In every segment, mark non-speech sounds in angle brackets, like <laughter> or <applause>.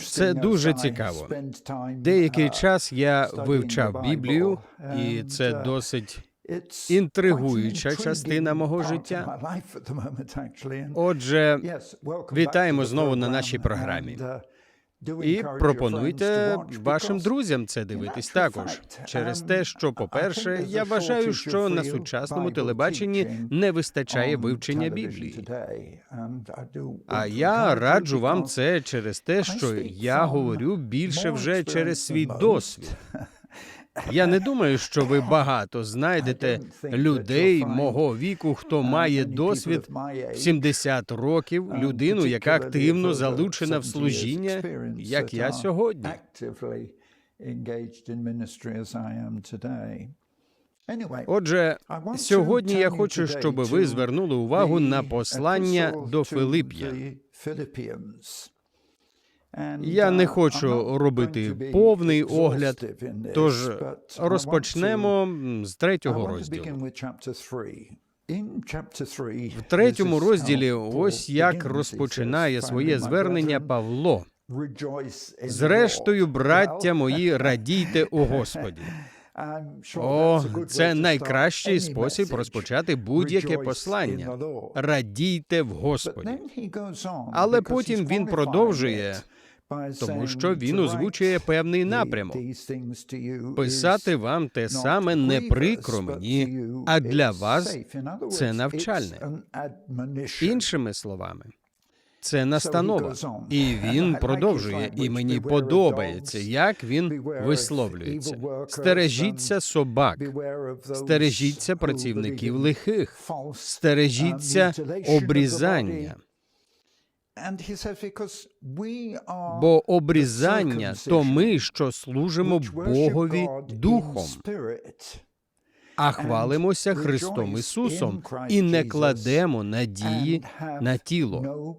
Це дуже цікаво. Деякий час я вивчав Біблію, і це досить інтригуюча частина мого життя. Отже, вітаємо знову на нашій програмі. І пропонуйте вашим друзям це дивитись також через те, що, по-перше, я вважаю, що на сучасному телебаченні не вистачає вивчення Біблії. А я раджу вам це через те, що я говорю більше вже через свій досвід. Я не думаю, що ви багато знайдете людей мого віку, хто має досвід 70 років, людину, яка активно залучена в служіння, як я сьогодні. Отже, сьогодні я хочу, щоб ви звернули увагу на послання до Филип'я. Я не хочу робити повний огляд, тож розпочнемо з третього розділу. В третьому розділі ось як розпочинає своє звернення Павло. Зрештою, браття мої, <laughs> радійте у Господі. <laughs> О, це найкращий спосіб розпочати будь-яке послання. Радійте в Господі. Але потім він продовжує, тому що він озвучує певний напрямок. Писати вам те саме не прикро мені, а для вас це навчальне. Іншими словами, це настанова, і <laughs> він продовжує. І мені подобається, як він висловлюється. Стережіться собак, стережіться працівників лихих, стережіться обрізання. Бо обрізання то ми, що служимо Богові духом, а хвалимося Христом Ісусом і не кладемо надії на тіло.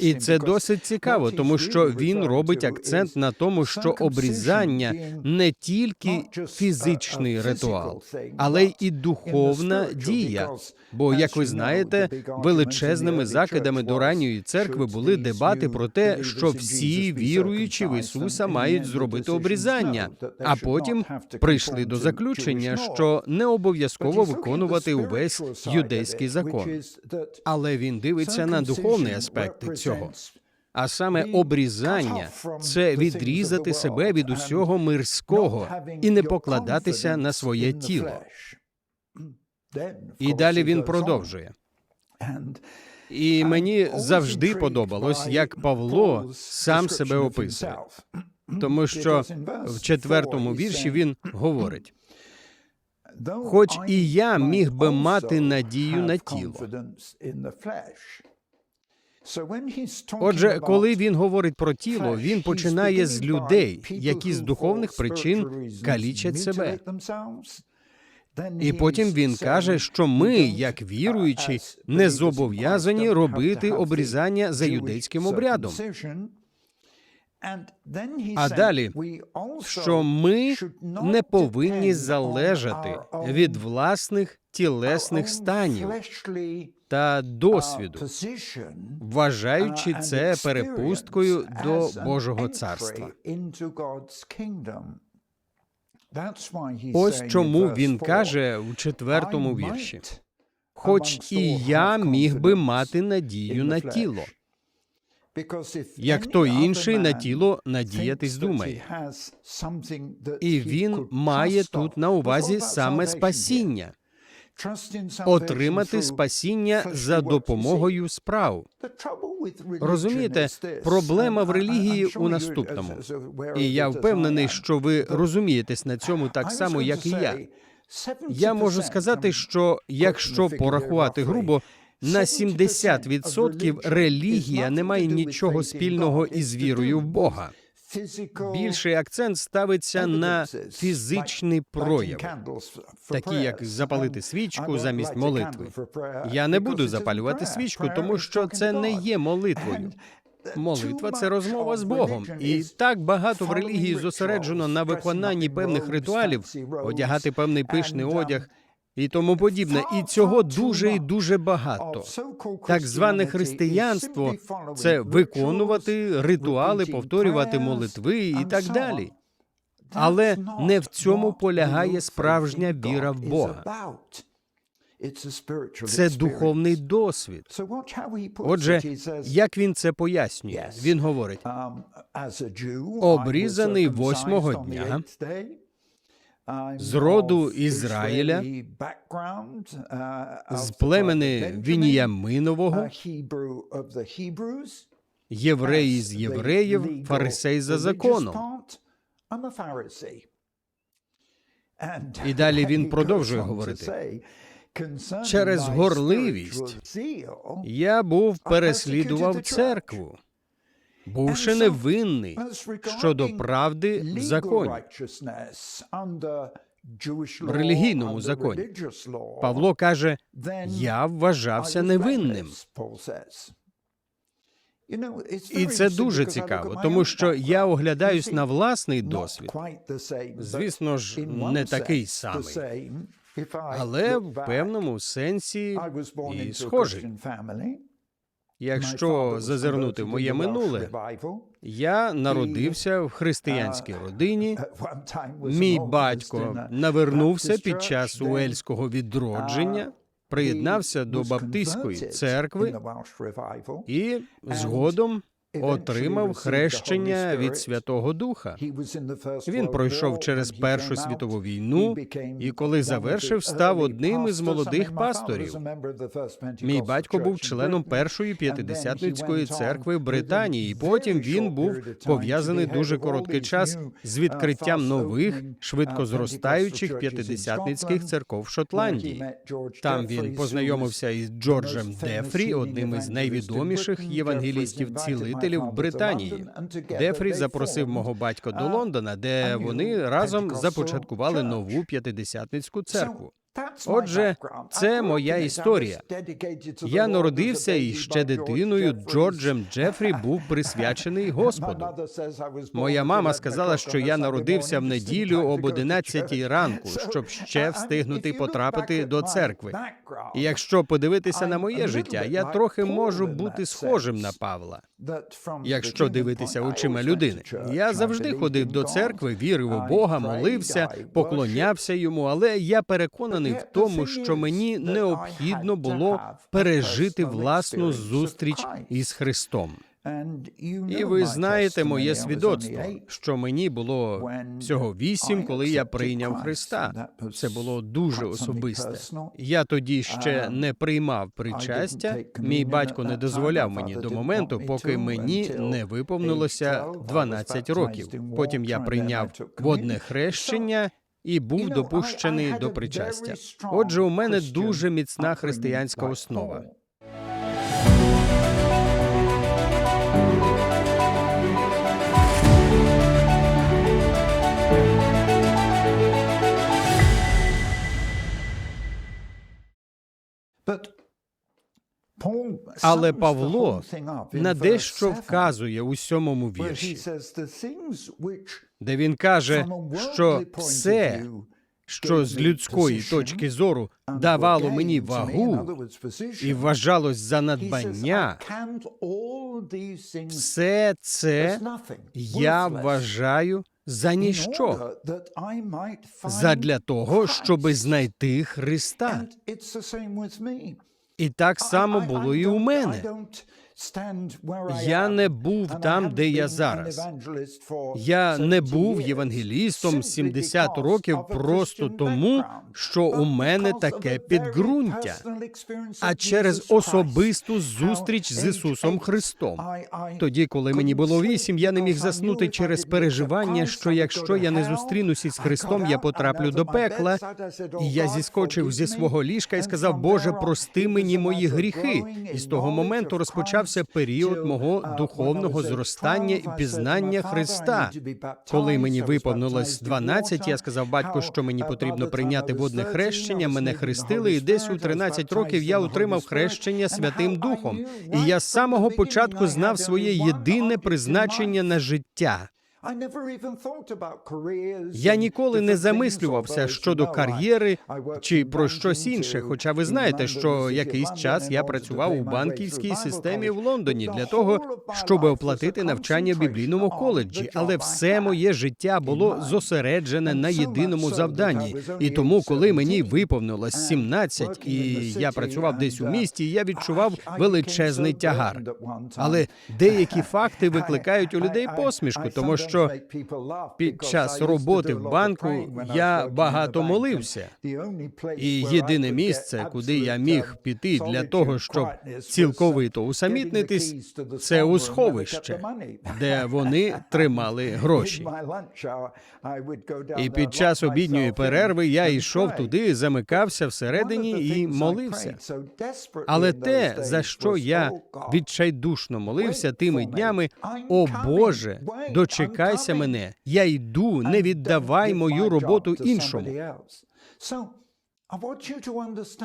І це досить цікаво, тому що він робить акцент на тому, що обрізання не тільки фізичний ритуал, але й духовна дія. Бо, як ви знаєте, величезними закидами до ранньої церкви були дебати про те, що всі віруючі в Ісуса мають зробити обрізання, а потім прийшли до заключення, що не обов'язково виконувати увесь юдейський закон. Але він дивиться на духовний аспект цього. А саме обрізання це відрізати себе від усього мирського і не покладатися на своє тіло. <clears throat> І далі він продовжує. І мені завжди подобалось, як Павло сам себе описує, <clears throat> тому що в четвертому вірші він говорить: хоч і я міг би мати надію на тіло. Отже, коли він говорить про тіло, він починає з людей, які з духовних причин калічать себе. І потім він каже, що ми, як віруючі, не зобов'язані робити обрізання за юдейським обрядом. А далі, що ми не повинні залежати від власних тілесних станів та досвіду, вважаючи це перепусткою до Божого царства. Ось чому він каже у четвертому вірші: хоч і я міг би мати надію на тіло, як той інший на тіло надіятись думає. І він має тут на увазі саме спасіння, отримати спасіння за допомогою справ. Розумієте, проблема в релігії у наступному. І я впевнений, що ви розумієтесь на цьому так само, як і я. Я можу сказати, що якщо порахувати грубо, на 70% релігія не має нічого спільного із вірою в Бога. Більший акцент ставиться на фізичний прояв, такі як запалити свічку замість молитви. Я не буду запалювати свічку, тому що це не є молитвою. Молитва це розмова з Богом, і так багато в релігії зосереджено на виконанні певних ритуалів, одягати певний пишний одяг і тому подібне. І цього дуже і дуже багато. Так зване християнство це виконувати ритуали, повторювати молитви і так далі. Але не в цьому полягає справжня віра в Бога. Це духовний досвід. Отже, як він це пояснює? Він говорить: обрізаний восьмого дня з роду Ізраїля, з племени Вініяминового, євреї з євреїв, фарисей за законом. І далі <laughs> він продовжує говорити. Через горливість Я був переслідував церкву, бувши невинний щодо правди в законі. в релігійному законі. Павло каже: я вважався невинним. І це дуже цікаво, тому що я оглядаюсь на власний досвід. Звісно ж, не такий самий, але в певному сенсі і схожий. Якщо зазирнути в моє минуле, я народився в християнській родині. <laughs> Мій батько навернувся під час уельського відродження, приєднався до Баптистської церкви і згодом отримав хрещення від Святого Духа. Він пройшов через Першу світову війну і, коли завершив, став одним із молодих пасторів. Мій батько був членом першої п'ятидесятницької церкви в Британії. і Потім він був пов'язаний дуже короткий час з відкриттям нових швидко зростаючих п'ятидесятницьких церков в Шотландії. Там він познайомився із Джорджем Дефрі, одним із найвідоміших євангелістів цілителів в Британії. Дефрі запросив мого батька до Лондона, де вони разом започаткували нову п'ятидесятницьку церкву. Отже, це моя історія. Я народився і ще дитиною. Джорджем Джефрі був <laughs> присвячений Господу. Моя мама сказала, що я народився в неділю об 11 ранку, щоб ще встигнути потрапити до церкви. І якщо подивитися на моє життя, я трохи можу бути схожим на Павла. Якщо дивитися очима людини, я завжди ходив до церкви, вірив у Бога, молився, поклонявся йому, але я переконаний в тому, що мені необхідно було пережити власну зустріч із Христом. І ви знаєте моє свідоцтво, що мені було всього вісім, коли я прийняв Христа. Це було дуже особисте. Я тоді ще не приймав причастя. Мій батько не дозволяв мені до моменту, поки мені не виповнилося 12 років. Потім я прийняв водне хрещення. І був допущений до причастя. Отже, у мене дуже міцна християнська основа. Але Павло на дещо вказує у сьомому вірші, де він каже, що все, що з людської точки зору давало мені вагу і вважалось за надбання, все це я вважаю за ніщо, задля того, щоби знайти Христа. І так само було і у мене. Я не був там, де я зараз. Я не був євангелістом 70 років просто тому, що у мене таке підґрунтя, а через особисту зустріч з Ісусом Христом. Тоді, коли мені було вісім, я не міг заснути через переживання, що якщо я не зустрінусь із Христом, я потраплю до пекла. І я зіскочив зі свого ліжка і сказав: Боже, прости мені мої гріхи. І з того моменту розпочався період мого духовного зростання і пізнання Христа. Коли мені виповнилось 12, я сказав батьку, що мені потрібно прийняти водне хрещення. Мене хрестили, і десь у 13 років я отримав хрещення Святим Духом. І я з самого початку знав своє єдине призначення на життя. Я ніколи не замислювався щодо кар'єри чи про щось інше. Хоча ви знаєте, що якийсь час я працював у банківській системі в Лондоні для того, щоб оплатити навчання в біблійному коледжі, але все моє життя було зосереджене на єдиному завданні. І тому, коли мені виповнилось 17, і я працював десь у місті, я відчував величезний тягар. Але деякі факти <laughs> викликають у людей посмішку, тому що під час роботи в банку я багато молився. І єдине місце, куди я міг піти для того, щоб цілковито усамітнитись, це у сховище, де вони тримали гроші. І під час обідньої перерви я йшов туди, замикався всередині і молився. Але те, за що я відчайдушно молився тими днями, о Боже, дочекайся мене, я йду, не віддавай мою роботу іншому.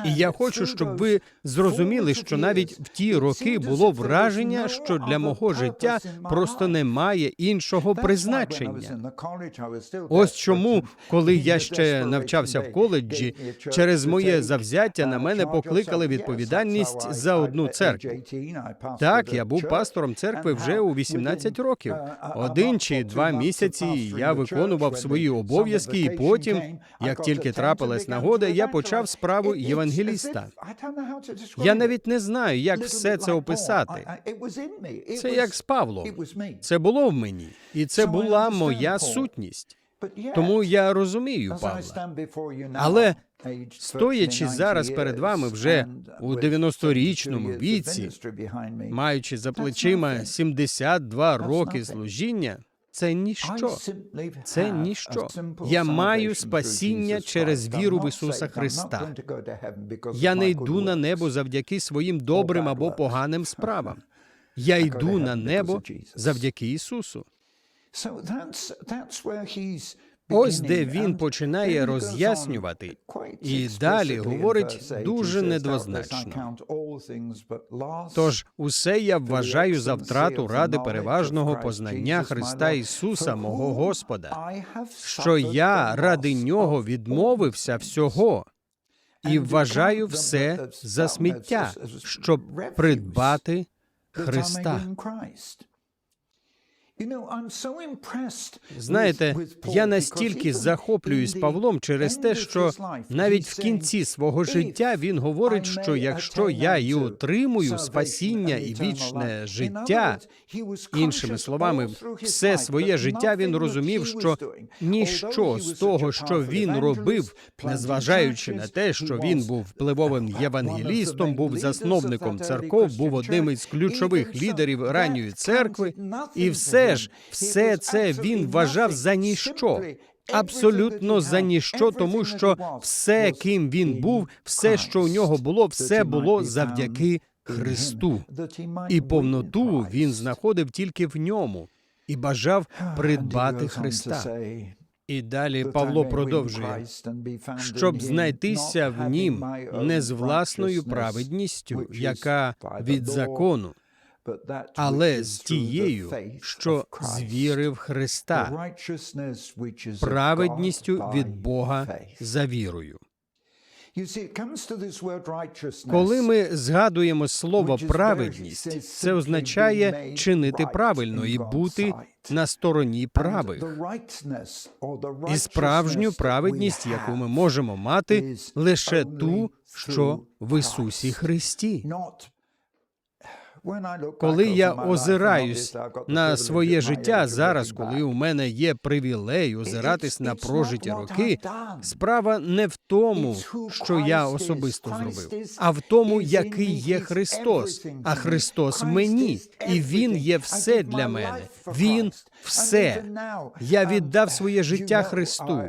І я хочу, щоб ви зрозуміли, що навіть в ті роки було враження, що для мого життя просто немає іншого призначення. Ось чому, коли я ще навчався в коледжі, через моє завзяття на мене покликали відповідальність за одну церкву. Так, я був пастором церкви вже у 18 років. Один чи два місяці я виконував свої обов'язки, і потім, як тільки трапилась нагода, я почав справу євангеліста. Я навіть не знаю, як все це описати. Це як з Павлом. Це було в мені, і це була моя сутність. Тому я розумію Павла. Але стоячи зараз перед вами вже у 90-річному віці, маючи за плечима 72 роки служіння, це ніщо. Це ніщо. Я маю спасіння через віру в Ісуса Христа. Я не йду на небо завдяки своїм добрим або поганим справам. <laughs> Я йду на небо завдяки Ісусу. Ось де він починає роз'яснювати, і далі говорить дуже недвозначно. Тож усе я вважаю за втрату ради переважного познання Христа Ісуса, мого Господа, що я ради нього відмовився всього і вважаю все за сміття, щоб придбати Христа. Знаєте, я настільки захоплююсь Павлом через те, що навіть в кінці свого життя він говорить, що якщо я і отримую спасіння і вічне життя, іншими словами, все своє життя він розумів, що ніщо з того, що він робив, незважаючи на те, що він був впливовим євангелістом, був засновником церков, був одним із ключових лідерів ранньої церкви, і все ж все це він вважав за ніщо. Абсолютно за ніщо, тому що все, ким він був, все, що у нього було, все було завдяки Христу. І повноту він знаходив тільки в ньому і бажав придбати Христа. І далі Павло продовжує, щоб знайтися в нім не з власною праведністю, яка від закону, але з тією, що з віри в Христа, праведністю від Бога за вірою. Коли ми згадуємо слово праведність, це означає чинити правильно і бути на стороні правих. І справжню праведність, яку ми можемо мати, лише ту, що в Ісусі Христі. Коли я озираюсь на своє життя зараз, коли у мене є привілей озиратись на прожиті роки, справа не в тому, що я особисто зробив, а в тому, який є Христос. А Христос мені, і Він є все для мене. Він все. Я віддав своє життя Христу.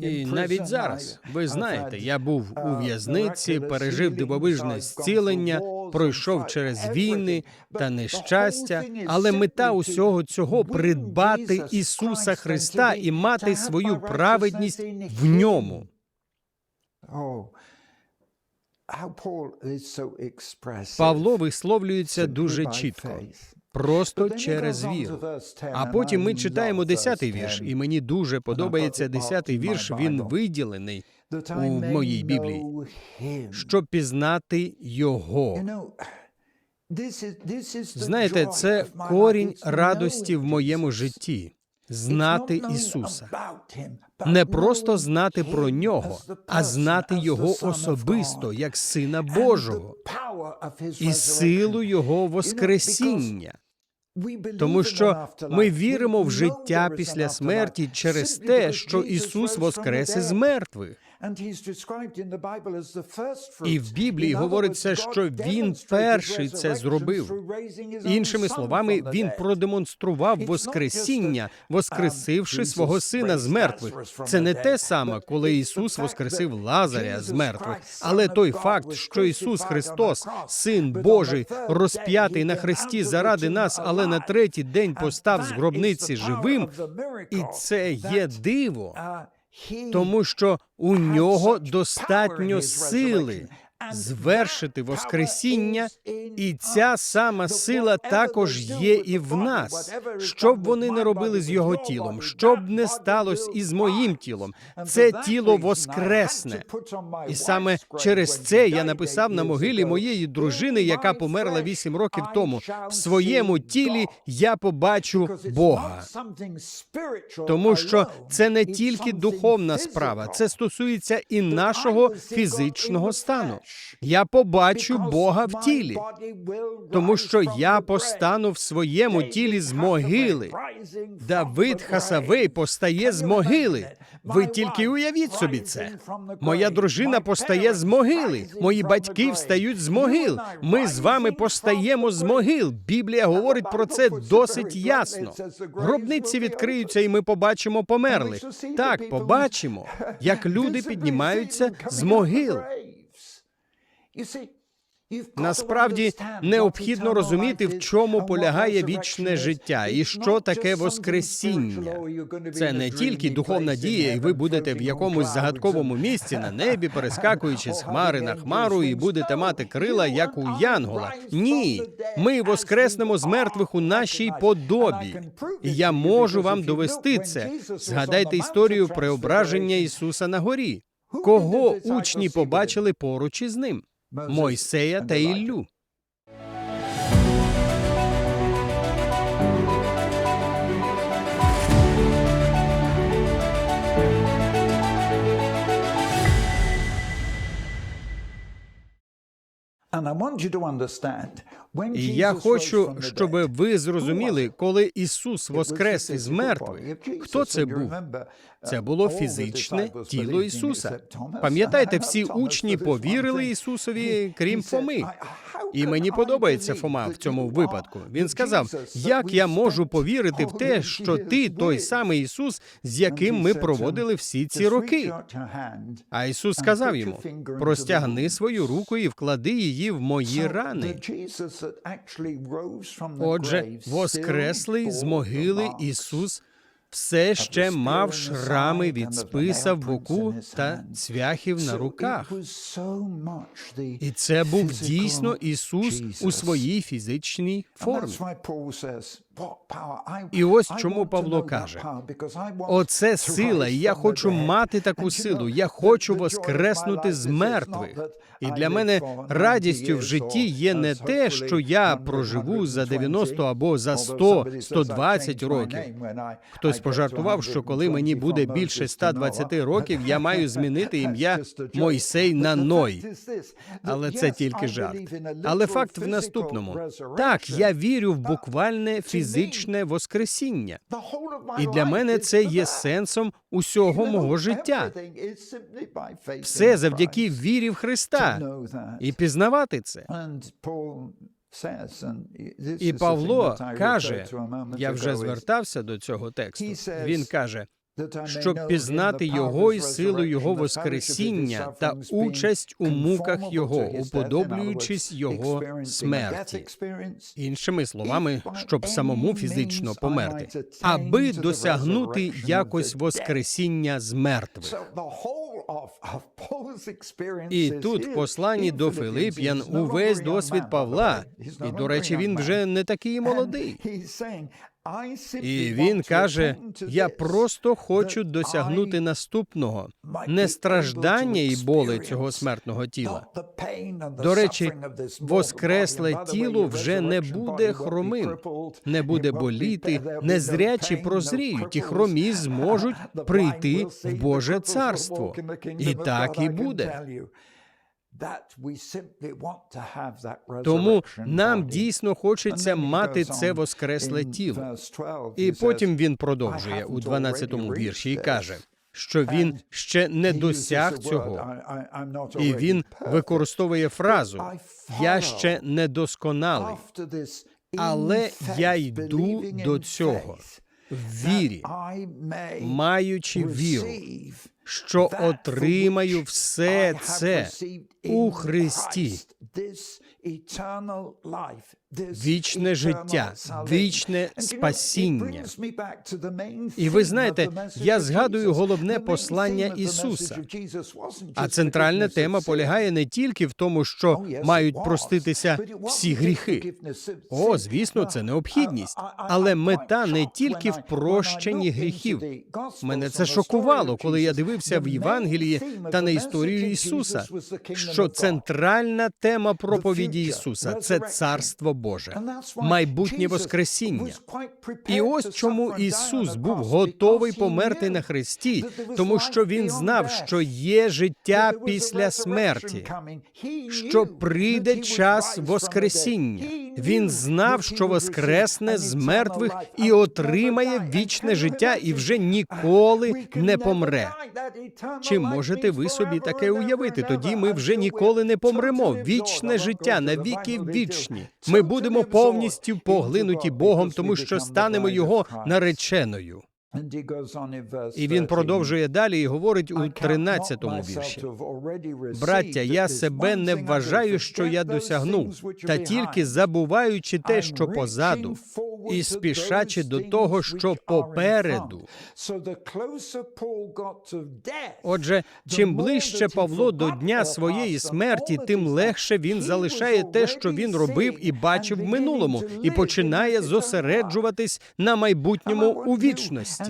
І навіть зараз, ви знаєте, я був у в'язниці, пережив дивовижне зцілення, пройшов через війни та нещастя, але мета усього цього придбати Ісуса Христа і мати свою праведність в ньому. Павло висловлюється дуже чітко. Просто через віру. А потім ми читаємо десятий вірш, і мені дуже подобається десятий вірш. Він виділений, у моїй Біблії. щоб пізнати його. Знаєте, це корінь радості в моєму житті. Знати Ісуса, не просто знати про нього, а знати його особисто як Сина Божого і силу Його Воскресіння. Тому що ми віримо в життя після смерті через те, що Ісус воскрес із мертвих. І в Біблії говориться, що Він перший це зробив. Іншими словами, він продемонстрував Воскресіння, воскресивши свого сина з мертвих. Це не те саме, коли Ісус воскресив Лазаря з мертвих, але той факт, що Ісус Христос, Син Божий, розп'ятий на хресті заради нас, але на третій день постав з гробниці живим, і це є диво, тому що у нього достатньо сили звершити Воскресіння, і ця сама сила також є і в нас. Що б вони не робили з його тілом, що б не сталося із моїм тілом, це тіло воскресне. І саме через це я написав на могилі моєї дружини, яка померла вісім років тому. В своєму тілі я побачу Бога. Тому що це не тільки духовна справа, це стосується і нашого фізичного стану. Я побачу Бога в тілі, тому що я постану в своєму тілі з могили. Давид Хасавей постає з могили. Ви тільки уявіть собі це. Моя дружина постає з могили. Мої батьки встають з могил. Ми з вами постаємо з могил. Біблія говорить про це досить ясно. Гробниці відкриються, і ми побачимо померлих. Так, побачимо, як <laughs> люди піднімаються з могил. Насправді необхідно розуміти, в чому полягає вічне життя і що таке Воскресіння. Це не тільки духовна дія, і ви будете в якомусь загадковому місці на небі, <laughs> перескакуючи з хмари на хмару, і будете мати крила, як у Янгола. Ні, ми воскреснемо з мертвих у нашій подобі. І я можу вам довести це. Згадайте історію преображення Ісуса на горі. Кого учні побачили поруч із ним? Moisés até Ilu. And I want you to understand І я хочу, щоб ви зрозуміли, коли Ісус воскрес із мертвих, хто це був? Це було фізичне тіло Ісуса. Пам'ятаєте, всі учні повірили Ісусові, крім Фоми. І мені подобається Фома в цьому випадку. Він сказав: як я можу повірити в те, що ти той самий Ісус, з яким ми проводили всі ці роки? А Ісус сказав йому: простягни свою руку і вклади її в мої рани. Отже, воскреслий з могили Ісус все ще мав шрами від списа в боку та цвяхів на руках. І це був дійсно Ісус у своїй фізичній формі. І ось чому Павло каже: Оце сила, і я хочу мати таку силу. Я хочу воскреснути з мертвих. І для мене радістю в житті є не те, що я проживу за 90 або за 100, 120 років. Хтось пожартував, що коли мені буде більше 120 років, я маю змінити <laughs> ім'я Мойсей на Ной. Але це тільки жарт. Але факт в наступному: так, я вірю в буквальне фізичне воскресіння. І для мене це є сенсом усього мого життя. Все завдяки вірі в Христа і пізнавати це. І Павло каже, я вже звертався до цього тексту. Він каже: щоб пізнати його і силу його воскресіння та участь у муках його, уподоблюючись його смерті. Іншими словами, щоб самому фізично померти, аби досягнути якось воскресіння з мертвих. І тут, в посланні до Филип'ян, увесь досвід Павла, і, до речі, він вже не такий молодий. І він каже: я просто хочу досягнути наступного не страждання і боли цього смертного тіла. До речі, воскресле тіло вже не буде хромим, не буде боліти, незрячі прозріють, і хромі зможуть прийти в Боже царство. І так і буде. Тому нам дійсно хочеться мати це воскресле тіло. І потім він продовжує у 12-му вірші і каже, що він ще не досяг цього. І він використовує фразу Я ще не досконалий, але я йду до цього в вірі, маючи віру, що отримаю все це у Христі. Вічне життя, вічне спасіння. І ви знаєте, я згадую головне послання Ісуса. А центральна тема полягає не тільки в тому, що мають проститися всі гріхи. О, звісно, це необхідність, але мета не тільки в прощенні гріхів. Мене це шокувало, коли я дивився в Євангелії та на історію Ісуса, що центральна тема проповіді Ісуса це царство Боже, майбутнє Воскресіння. І ось чому Ісус був готовий померти на хресті, тому що Він знав, що є життя після смерті, що прийде час Воскресіння. Він знав, що воскресне з мертвих і отримає вічне життя, і вже ніколи не помре. Чи можете ви собі таке уявити? Тоді ми вже ніколи не помремо. Вічне життя на віки вічні. Ми будемо повністю поглинуті Богом, тому що станемо його нареченою. І він продовжує далі і говорить у 13-му вірші. Браття, я себе не вважаю, що я досягнув, та тільки забуваючи те, що позаду, і спішачи до того, що попереду. Отже, чим ближче Павло до дня своєї смерті, тим легше він залишає те, що він робив і бачив в минулому, і починає зосереджуватись на майбутньому у вічності.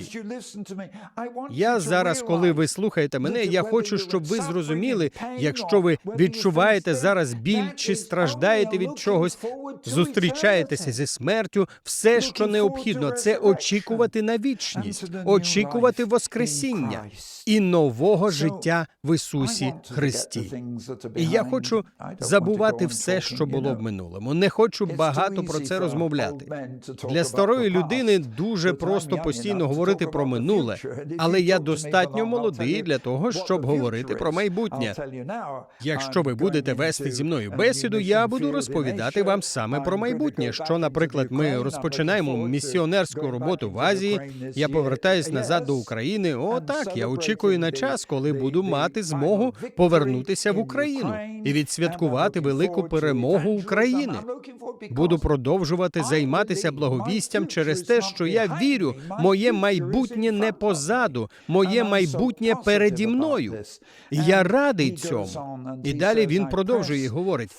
Я зараз, коли ви слухаєте мене, я хочу, щоб ви зрозуміли, якщо ви відчуваєте зараз біль чи страждаєте від чогось, зустрічаєтеся зі смертю, все, що необхідно, це очікувати на вічність, очікувати Воскресіння і нового життя в Ісусі Христі. І я хочу забувати все, що було в минулому. Не хочу багато про це розмовляти. Для старої людини дуже просто постійно говорити про минуле, але я достатньо молодий для того, щоб говорити про майбутнє. Якщо ви будете вести зі мною бесіду, я буду розповідати вам саме про майбутнє. Що, наприклад, ми розпочинаємо місіонерську роботу в Азії. Я повертаюсь назад до України. О, так я очікую на час, коли буду мати змогу повернутися в Україну і відсвяткувати велику перемогу України. Буду продовжувати займатися благовістям через те, що я вірю, моє майбутнє не позаду, моє майбутнє переді мною. Я радий цьому. І далі він продовжує і говорить: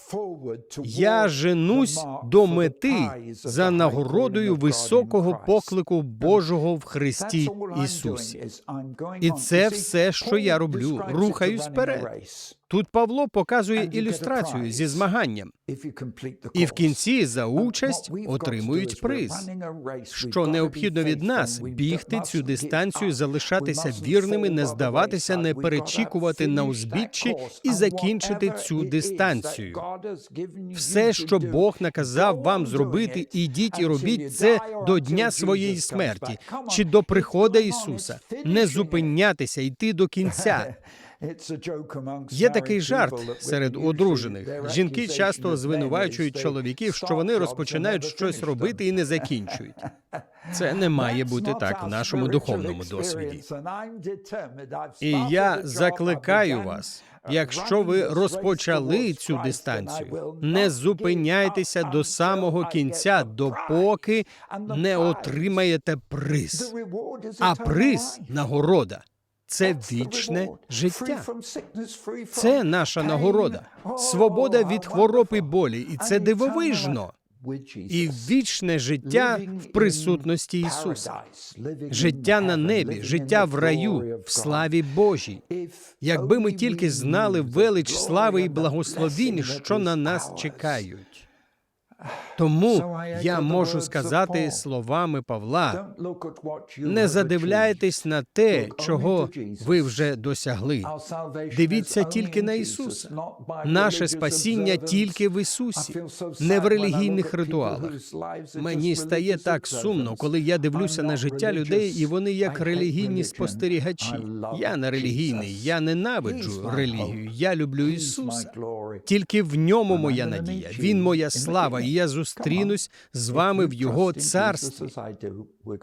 я женусь до мети за нагородою високого поклику Божого в Христі Ісусі. І це все, що я роблю, рухаюсь вперед. Тут Павло показує ілюстрацію зі змаганням. І в кінці за участь отримують приз. Що необхідно від нас бігти цю дистанцію, залишатися вірними, не здаватися, не перечікувати на узбіччі і закінчити цю дистанцію. Все, що Бог наказав вам зробити, ідіть і робіть це до дня своєї смерті. чи до приходу Ісуса, не зупинятися, йти до кінця. <laughs> Є такий жарт серед одружених. Жінки часто звинувачують чоловіків, що вони розпочинають щось робити і не закінчують. <laughs> Це не має бути так в нашому духовному досвіді. І я закликаю вас, якщо ви розпочали цю дистанцію, не зупиняйтеся до самого кінця, допоки не отримаєте приз. А приз нагорода це вічне життя. Це наша нагорода, свобода від хвороб і болі, і це дивовижно. І вічне життя в присутності Ісуса, життя на небі, життя в раю, в славі Божій. Якби ми тільки знали велич слави і благословінь, що на нас чекають. Тому я можу сказати словами Павла: не задивляйтесь на те, чого ви вже досягли. Дивіться тільки на Ісуса. Наше спасіння тільки в Ісусі, не в релігійних ритуалах. Мені стає так сумно, коли я дивлюся на життя людей, і вони як релігійні спостерігачі. Я не релігійний, я ненавиджу релігію. Я люблю Ісуса. Тільки в ньому моя надія. Він моя слава, і я зустрінусь з вами в Його царстві.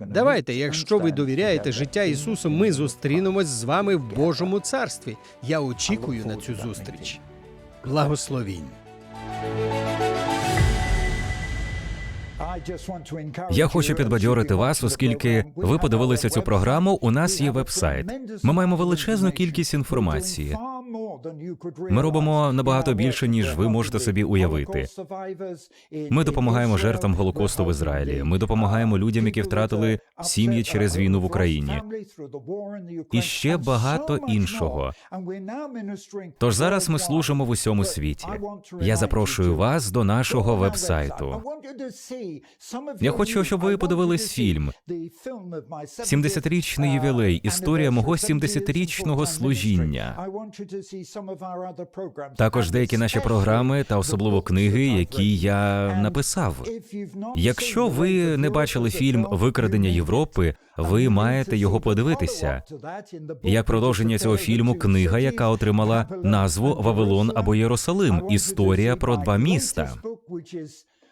Давайте, якщо ви довіряєте життя Ісусу, ми зустрінемось з вами в Божому царстві. Я очікую на цю зустріч. Благословінь. Я хочу підбадьорити вас, оскільки ви подивилися цю програму. У нас є веб-сайт. Ми маємо величезну кількість інформації. Ми робимо набагато більше, ніж ви можете собі уявити. Ми допомагаємо жертвам голокосту в Ізраїлі. Ми допомагаємо людям, які втратили сім'ї через війну в Україні. І ще багато іншого. Тож зараз ми служимо в усьому світі. Я запрошую вас до нашого веб-сайту. Я хочу, щоб ви подивились фільм. 70-річний ювілей. Історія мого 70-річного служіння. Також деякі наші програми та особливо книги, які я написав. Якщо ви не бачили фільм Викрадення Європи, ви маєте його подивитися. Як продовження цього фільму, книга, яка отримала назву Вавилон або Єрусалим. Історія про два міста.